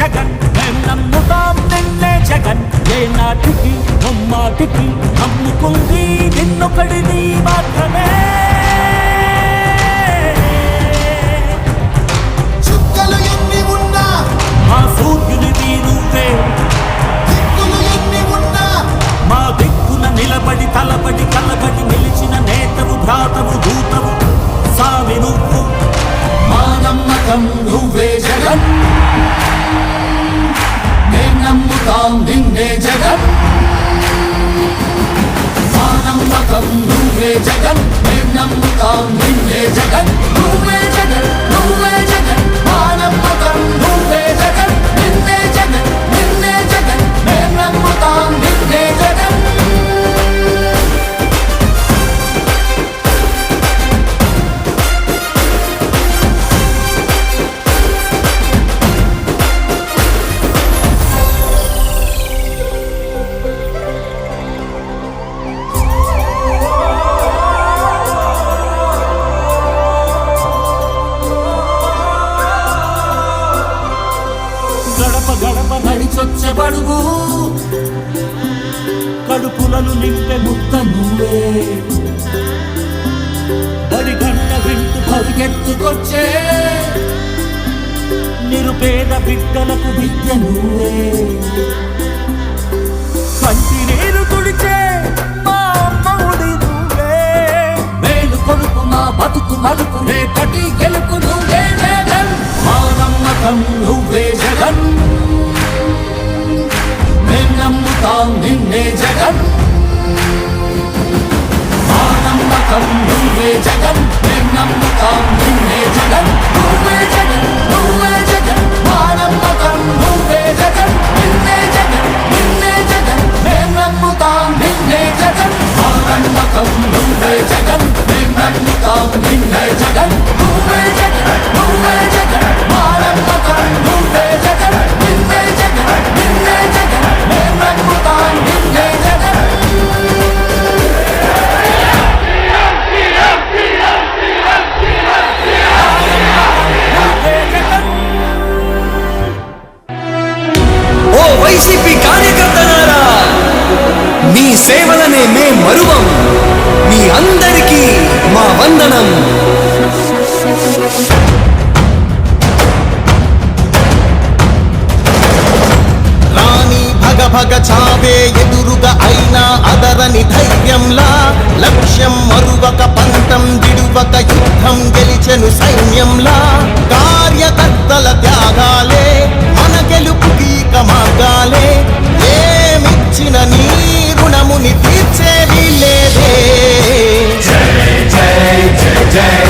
జగన్. మేం నమ్ముతాం నిన్నే జగన్. ఏ నాటికి నమ్మాటికి నమ్ముకుంది నిన్నొకడిని మాత్రమే. గడప గడప నడిచొచ్చే బడుగు. కడుపులను నింపే ముద్ద నువ్వే. బడి గంట వింటూ పరిగెత్తుకొచ్చే నిరుపేద బిడ్డలకు విద్య నువ్వే. కంటి నేను తుడిచే మా అమ్మవుడి నువ్వే. మేలు కొడుకు మా బతుకు మలుపు రేపటి గెలుపు నువ్వే జగన్. మా నమ్మకం నువ్వే జగన్. భగ చావే ఎదురుగా అయినా అదరని ధైర్యంలా లక్ష్యం మరువక పంతం దిడువక యుద్ధం గెలిచెను సైన్యంలా కార్యకర్తల త్యాగాలే మన గెలుపుకి ఇక మార్గాలే. ఏమిచ్చిన నీ రుణముని తీర్చేది లేదే. జై.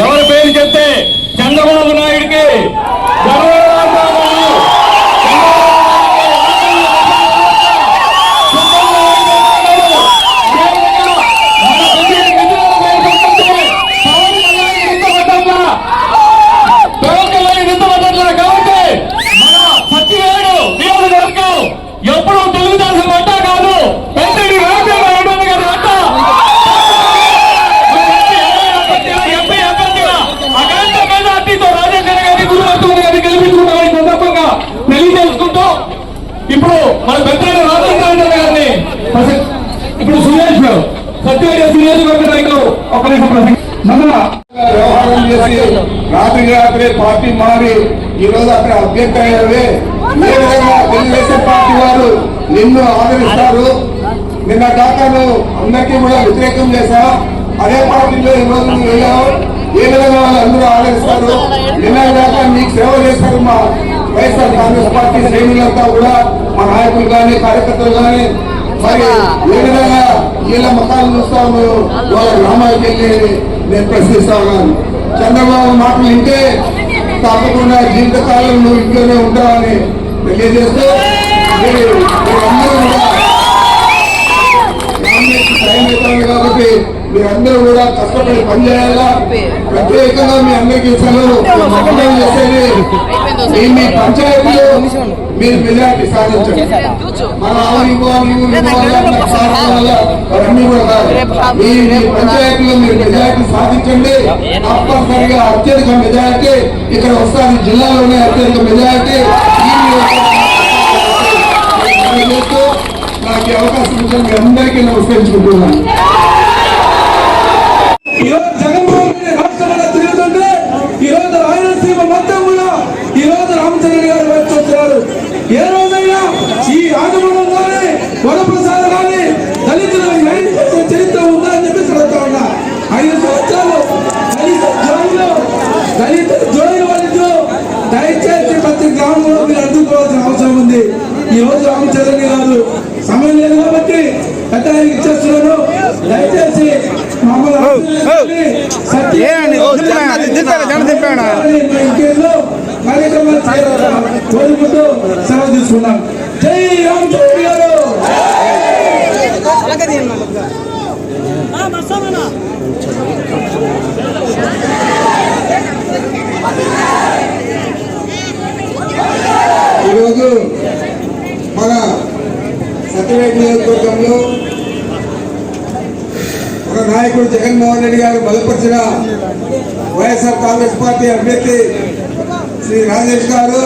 ఎవరి పేరు చెప్తే చంద్రబాబు నాయుడికి పార్టీ మారి ఈ రోజు అక్కడ అభ్యర్థి అయ్యావే ఏ విధంగా తెలుగుదేశం పార్టీ వారు నిన్ను ఆదరిస్తారు. నిన్న దాకా నువ్వు అందరికీ కూడా వ్యతిరేకం చేశా. అదే పార్టీలో ఈ రోజు నువ్వు వెళ్ళావు. ఏ విధంగా వాళ్ళు అందరూ ఆదరిస్తారు? నిన్న దాకా నీకు సేవ చేశారు మా వైఎస్ఆర్ కాంగ్రెస్ పార్టీ శ్రేణులంతా కూడా మా నాయకులు కానీ కార్యకర్తలు కానీ మరి ఏ విధంగా వీళ్ళ ముఖాలు చూస్తాము వాళ్ళ గ్రామాలకు వెళ్ళి నేను ప్రశ్నిస్తా ఉన్నాను. చంద్రబాబు మాటలు వింటే తప్పకుండా జీవితకాలం నువ్వు ఇంట్లోనే ఉంటావని తెలియజేస్తూ కూడా టైం మీరందరూ కూడా కష్టపడి పనిచేయాలా? ప్రత్యేకంగా మీ అందరికీ సెలవు చేసేది మీ మీ పంచాయతీలో మీరు మెజార్టీ సాధించండి. మన ఆవు ఇవ్వు, అవన్నీ కూడా మీ మీ పంచాయతీలో మీరు మెజార్టీ సాధించండి. తప్పనిసరిగా అత్యధిక మెజార్టీ ఇక్కడ వస్తాను జిల్లాలోనే అత్యధిక మెజార్టీ. నాకు అవకాశం ఇచ్చిన మీ అందరికీ నమస్కరించుకుంటున్నాను. సెలవు తీసుకున్నాం. జై రామచంద్ర గారు. ఈరోజు మన సత్యవేట నియోజకవర్గంలో ఒక నాయకుడు జగన్మోహన్ రెడ్డి గారు బలపరిచిన వైఎస్ఆర్ కాంగ్రెస్ పార్టీ అభ్యర్థి శ్రీ రాజేష్ గారు.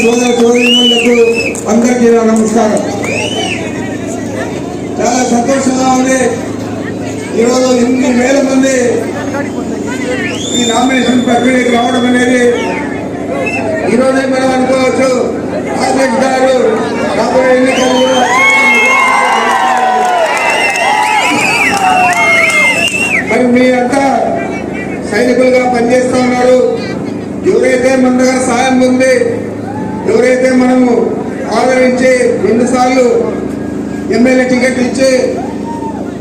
సోదర సోదరులకు అందరికీ నమస్కారం. చాలా సంతోషంగా ఉంది. ఈరోజు ఇన్ని వేల మంది ఈ నామినేషన్ ప్రక్రియకి రావడం అనేది. ఈరోజే మనం అనుకోవచ్చు. అధ్యక్ష గారు రాబోయే ఎన్నికలు మరి మీ అంతా సైనికులుగా పనిచేస్తూ ఉన్నారు. ఎవరైతే మన దగ్గర సాయం ఉంది మనము ఆదరించి రెండుసార్లు ఎమ్మెల్యే టికెట్ ఇచ్చి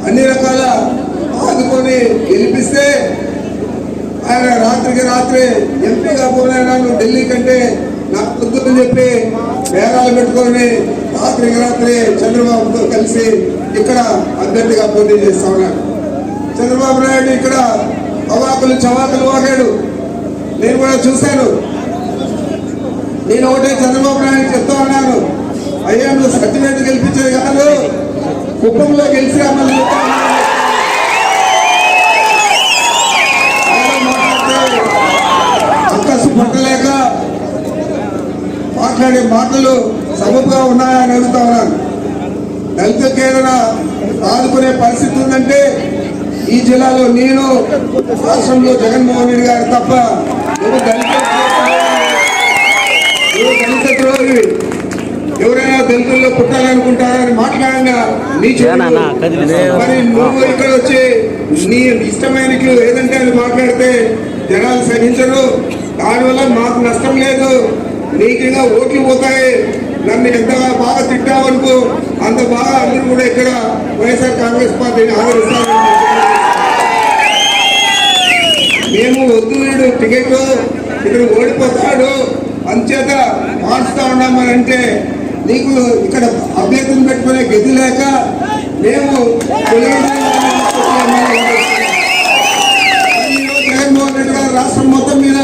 అన్ని రకాల ఆదుకొని గెలిపిస్తే ఆయన రాత్రికి రాత్రి ఎంపీగా పోయినా ఢిల్లీ కంటే నాకు పొద్దుని చెప్పి బేరాలు పెట్టుకొని రాత్రికి రాత్రి చంద్రబాబుతో కలిసి ఇక్కడ అభ్యర్థిగా పోటీ చేస్తా ఉన్నాడు. చంద్రబాబు నాయుడు ఇక్కడ అవాకులు చవాకులు వాగాడు. నేను కూడా చూశాను. నేను ఒకటే చంద్రబాబు నాయుడు చెప్తా ఉన్నాను. అయ్యా నువ్వు సర్టిఫికేట్ గెలిపించేది కాదు. కుప్పంలో గెలిచి అమ్మని చెప్తా ఉన్నాను. ఆయన పట్టలేక మాట్లాడే మాటలు సబబుగా ఉన్నాయని అడుగుతా ఉన్నాను. దళితులకు ఏదైనా ఆదుకునే పరిస్థితి ఉందంటే ఈ జిల్లాలో నేను రాష్ట్రంలో జగన్మోహన్ రెడ్డి గారు తప్ప దళితులు ఎవరు దళిత ద్రోహి ఎవరైనా దళితుల్లో పుట్టాలనుకుంటారని మాట్లాడినా నీ మరి నువ్వు ఇక్కడ వచ్చి నీ ఇష్టమైన ఏదంటే అది మాట్లాడితే జనాలు సహించరు దానివల్ల మాకు నష్టం లేదు. నీకు ఇంకా ఓట్లు పోతాయి. నన్ను ఎంతగా బాగా తిట్టావనుకో అంత బాగా అందరూ కూడా ఇక్కడ వైఎస్ఆర్ కాంగ్రెస్ పార్టీని ఆదరిస్తారు. మేము వద్దు టికెట్ ఇక్కడ ఓడిపోతాడు. అంచేత మార్చుతా ఉన్నామని అంటే నీకు ఇక్కడ అభ్యర్థులు పెట్టుకునే గది లేక మేము జగన్మోహన్ రెడ్డి గారు రాష్ట్రం మొత్తం మీద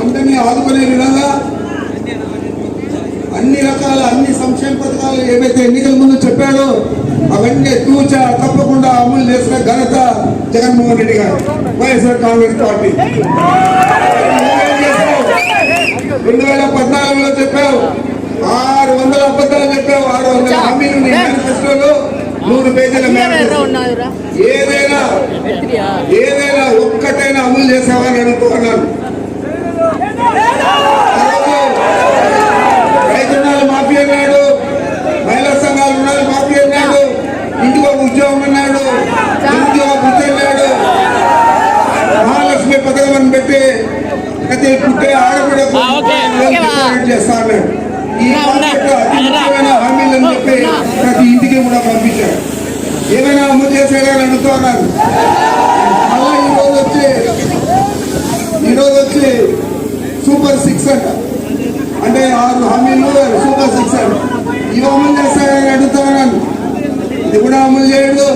అందరినీ ఆదుకునే విధంగా అన్ని రకాల అన్ని సంక్షేమ పథకాలు ఏవైతే ఎన్నికల ముందు చెప్పాడో అవన్నీ తూచ తప్పకుండా అమలు చేసిన ఘనత జగన్మోహన్ రెడ్డి గారు వైఎస్ఆర్ కాంగ్రెస్ పార్టీ. రెండు వేల పద్నాలుగులో చెప్పావు. ఆరు వందల అబద్ధాలు చెప్పావు. ఆరు వందల హామీలు నీ మేనిఫెస్టోలో నూరు పేజీల మేనిఫెస్టో. ఏదైనా ఏదైనా ఒక్కటైనా అమలు చేసావని అడుగుతున్నాను రైతు రుణాలు మాఫీ అన్నాడు మహిళా సంఘాల రుణాలు మాఫీ అన్నాడు ఇంటికి ఒక ఉద్యోగం అన్నాడు నిరుద్యోగ వృత్తి అన్నాడు మహాలక్ష్మి పథకం అని పెట్టి ప్రతి పుట్టే ఆడబిడ్డకు డొనేట్ చేస్తా అన్నాడు ఈ మార్కెట్ అతి ముఖ్యమైన హామీలని చెప్పి ప్రతి ఇంటికి కూడా పంపించాడు ఏమైనా అమలు చేశాడని అడుగుతూ ఉన్నాను మళ్ళా ఈ రోజు వచ్చి ఈరోజు వచ్చి సూపర్ సిక్స్ అంట అంటే ఆరు హామీలు సూపర్ సిక్స్ ఇవి అమలు చేస్తారని అడుగుతా ఉన్నాను. ఇది కూడా అమలు చేయడు.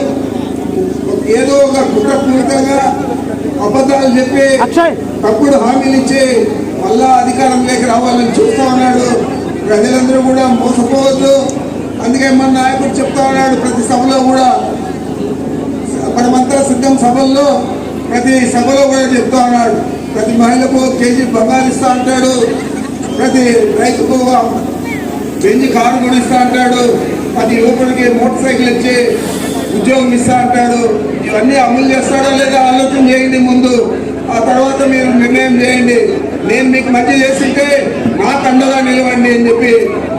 ఏదో ఒక కుట్రపూరితంగా అబద్ధాలు చెప్పి తప్పుడు హామీలు ఇచ్చి మళ్ళా అధికారంలోకి రావాలని చూస్తా ఉన్నాడు. ప్రజలందరూ కూడా మోసపోవద్దు. అందుకే మన నాయకుడు చెప్తా ఉన్నాడు ప్రతి సభలో కూడా. మనమంతా సిద్ధం సభల్లో ప్రతి సభలో కూడా చెప్తా ఉన్నాడు. ప్రతి మహిళకు కేజీ బంగారు ఇస్తా అంటాడు. ప్రతి రైతుకు బెంజ్ కారు కూడా ఇస్తా అంటాడు ప్రతి యువకుడికి మోటార్ సైకిల్ ఇచ్చి ఉద్యోగం ఇస్తా అంటాడు. ఇవన్నీ అమలు చేస్తాడా లేదా ఆలోచన చేయండి ముందు. ఆ తర్వాత మీరు నిర్ణయం చేయండి. నేను మీకు మంచి చేస్తుంటే నాకు అండగా నిలవండి అని చెప్పి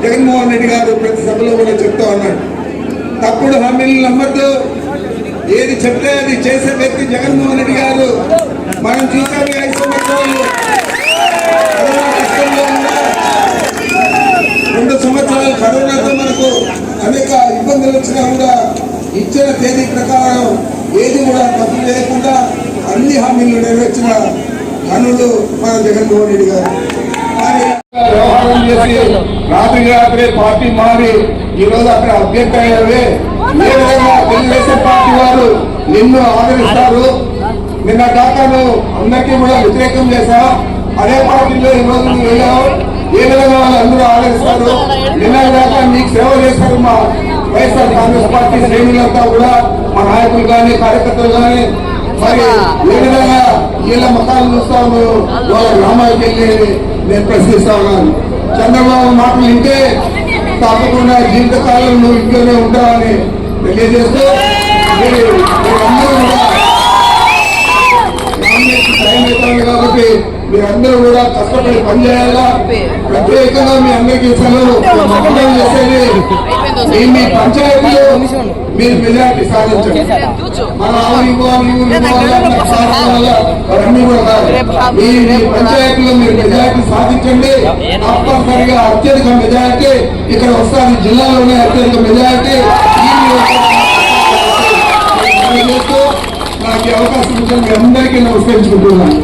జగన్మోహన్ రెడ్డి గారు ప్రతి సభలో కూడా చెప్తా ఉన్నాడు. తప్పుడు హామీలు నమ్మద్దు. ఏది చెప్తే అది చేసే వ్యక్తి జగన్మోహన్ రెడ్డి గారు. మనం చూసాము ఐదు సంవత్సరాలు కరోనా కష్టంలో ఉన్నా రెండు సంవత్సరాలు కరోనాతో మనకు అనేక ఇబ్బందులు వచ్చినా కూడా ఇచ్చిన తేదీ ప్రకారం ఏది కూడా తప్పు చేయకుండా అన్ని హామీలు నెరవేర్చిన ఘనుడు మన జగన్మోహన్ రెడ్డి గారు వ్యవహారం చేసి రాత్రి రాత్రి పార్టీ మారి ఈ రోజు అక్కడ అభ్యర్థి అయ్యారే ఏ విధంగా తెలుగుదేశం పార్టీ వారు నిన్ను ఆదరిస్తారు? నిన్న దాకా నువ్వు అందరికీ కూడా వ్యతిరేకం చేశా అదే పార్టీలో ఈ రోజు నువ్వు వెళ్ళావు. ఏ విధంగా వాళ్ళు అందరూ ఆదరిస్తారు? నిన్న దాకా నీకు సేవ చేశారు మా వైఎస్ఆర్ కాంగ్రెస్ పార్టీ శ్రేణులంతా కూడా మా నాయకులు కానీ కార్యకర్తలు కానీ. మరి ఏ విధంగా వీళ్ళ మతాలు చూస్తాము వాళ్ళ గ్రామాలకు వెళ్ళి నేను ప్రశ్నిస్తా ఉన్నాను. చంద్రబాబు మాటలు వింటే తప్పకుండా జీవితకాలం నువ్వు ఇంట్లోనే ఉంటావని తెలియజేస్తూ మీరందరూ కూడా టైం అవుతుంది కాబట్టి మీరందరూ కూడా కష్టపడి పనిచేయాలా? ప్రత్యేకంగా మీ అందరికీ సెలవు చేసేది మీ పంచాయతీలో మీరు మెజార్టీ సాధించండి. మన అవన్నీ కూడా. మీ పంచాయతీలో మీరు మెజార్టీ సాధించండి. తప్పనిసరిగా అత్యధిక మెజార్టీ ఇక్కడ వస్తుంది జిల్లాలోనే అత్యధిక మెజార్టీ. నాకు అవకాశం ఇచ్చిన మీ అందరికీ నమస్కరించుకుంటున్నాను.